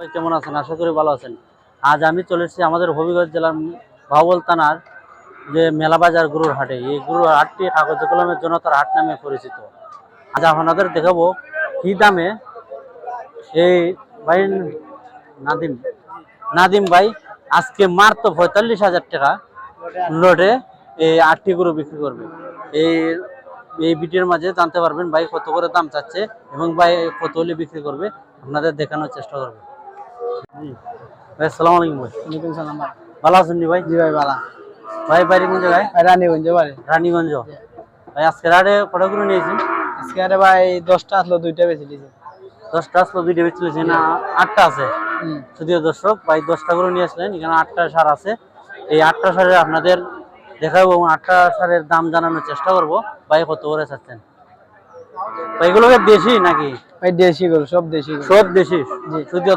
ভাই কেমন আছেন? আশা করি ভালো আছেন। আজ আমি চলে এসেছি আমাদের হবিগঞ্জ জেলার বাউল থানার যে মেলা বাজার গরুর হাটে। এই গরুর হাটটি কাগজ কলমের জন্য তার হাট নামে পরিচিত। আজ আপনাদের দেখাবো কি দামে এই ভাই নাদিম নাদিম ভাই আজকে মাত্র পঁয়তাল্লিশ হাজার টাকা লোডে এই আটটি গরু বিক্রি করবে। এই এই ভিডিওর মাঝে জানতে পারবেন ভাই কত করে দাম চাচ্ছে এবং ভাই কত হলে বিক্রি করবে। আপনাদের দেখানোর চেষ্টা করবে। ভাই আসসালামু আলাইকুম ভাই। ওয়ালাইকুম সালাম ভাই। ভালো আছেন ভাই? জি ভাই বালা ভাই বাড়ি কোন জায়গায় ভাই? রানীগঞ্জে বাড়ি। রানীগঞ্জ। ভাই আজকে রাডে কটা করে নিয়েছেন? আজকে আরে ভাই দশটা আসলো দুইটা বেশি দিয়েছে। দশটা আসলো দুইটা বেচতেছি না আটটা আছে? যদিও দর্শক ভাই দশটা করে নিয়ে আসলেন এখানে আটটা সার আছে। এই আটটা সারে আপনাদের দেখাবো এবং আটটা সারের দাম জানানোর চেষ্টা করব। ভাই কত করে চাচ্ছেন? ভাই এগুলোকে দেশি নাকি? ভাই দেশি সব দেশি সব দেশি?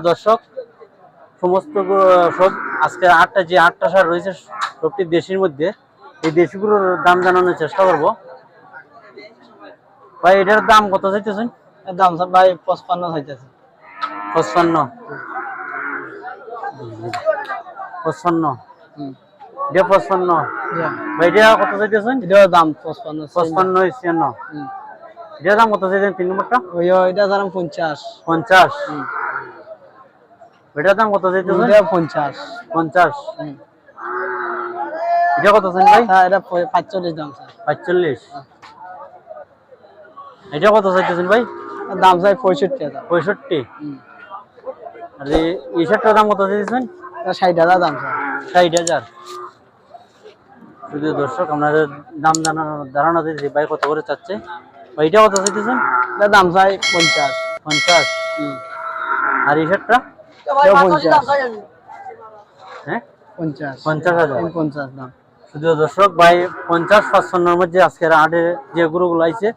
দর্শক সমস্ত সব আজকে আটটা যে আটটা সার রয়েছে সবটি দেশির মধ্যে। এই দেশিগুলোর দাম জানানোর চেষ্টা করব। ভাই এটার দাম কত চাইতেছেন? দাম সব ভাই পঁচপান্ন চাইতেছে। পঁচপান্ন। পঁচপান্ন। এটা পঁচপান্ন। ভাই এটা কত চাইতেছেন? এটাও দাম পঁচপান্ন পঁচপান্ন ছিয়ান্ন। এটার দাম কত চাইতেন তিন নম্বরটা? ওই এটা দাম পঞ্চাশ। পঞ্চাশ। এটার দাম কত চাইতেছেন এটা পঞ্চাশ। পঞ্চাশ। এটা কত চাইছেন ভাই? হ্যাঁ এটা পাঁচচল্লিশ দাম স্যার। পাঁচচল্লিশ। এটা কত চাইতেছেন ভাই? দাম চাই পঁয়ষট্টি হাজার। পঁয়ষট্টি। আর এই শার্টটার দাম কত চাইতেছেন এটা ষাট হাজার দাম স্যার। ষাট হাজার। শুধু দর্শক আপনাদের দাম জানানো ধারণা দিয়েছি ভাই কত করে চাচ্ছে। ভাই এটা কত চাইতেছেন? এটা দাম চাই পঞ্চাশ। পঞ্চাশ? আর এই শার্টটা পঞ্চাশ হ্যাঁ? পঞ্চাশ। পঞ্চাশ হাজার। পঞ্চাশ দাম। শুধু দর্শক ভাই পঞ্চাশ পাঁচশোর মধ্যে আজকের আটে যে গরুগুলো আইছে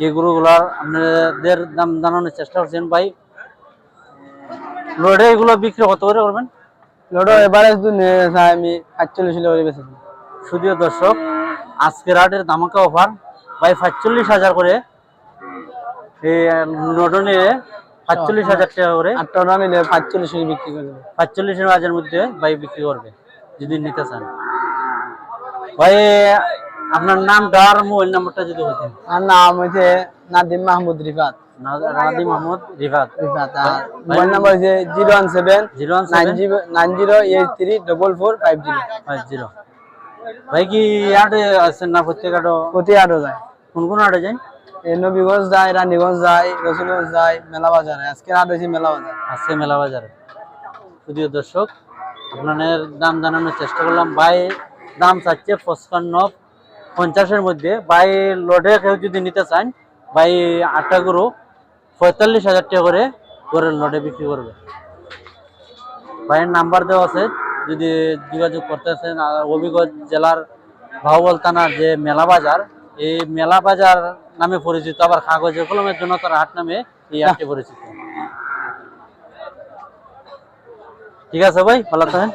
এই গরুগুলার আপনাদের দাম জানানোর চেষ্টা করছেন ভাই। লোডে এগুলো বিক্রি কত করে করবেন? লটো এবারে আমি আটচল্লিশ করে বেঁচেছি শুধু দর্শক আজকের আটের দামাকা অফার ভাই পাঁচচল্লিশ হাজার করে নিয়ে পাঁচচল্লিশ হাজার টাকা করে। আটটা ওটা নিলে পাঁচচল্লিশ বিক্রি করে দেবো। হাজার মধ্যে ভাই বিক্রি করবে যদি নিতে চান। ভাই আপনার নামটা আর মোবাইল নাম্বারটা যদি বলতেন। আর নাম হচ্ছে নাদিম মাহমুদ রিফাত। রাদি মাহমুদ রিফাত। রিফাত আর মোবাইল নাম্বার হচ্ছে zero one seven zero one nine zero nine zero eight three double four five zero. Five zero. ভাই কি আটে আছেন না প্রত্যেক আটো প্রতি আটও যায়। কোন কোন আটে যাই? নবীগঞ্জ যায় রানীগঞ্জ যায় রসুলগঞ্জ যায় মেলা বাজারে আজকে আট হয়েছে মেলা বাজার আজকে মেলা বাজারে যদিও দর্শক আপনাদের দাম জানানোর চেষ্টা করলাম। বাই দাম চাচ্ছে পঁচপান্ন পঞ্চাশের মধ্যে। বাই লোডে কেউ যদি নিতে চান বাই আটটা গরু পঁয়তাল্লিশ হাজার টাকা করে করে লোডে বিক্রি করবে। ভাইয়ের নাম্বার দেওয়া আছে যদি যোগাযোগ করতে চান হবিগঞ্জ জেলার ভাওবল থানার যে মেলা বাজার এই মেলা বাজার নামে পরিচিত আবার কাগজে কলমের জন্য তার হাট নামে এই হাটটি পরিচিত। ঠিক আছে ভাই ভালো থাকেন।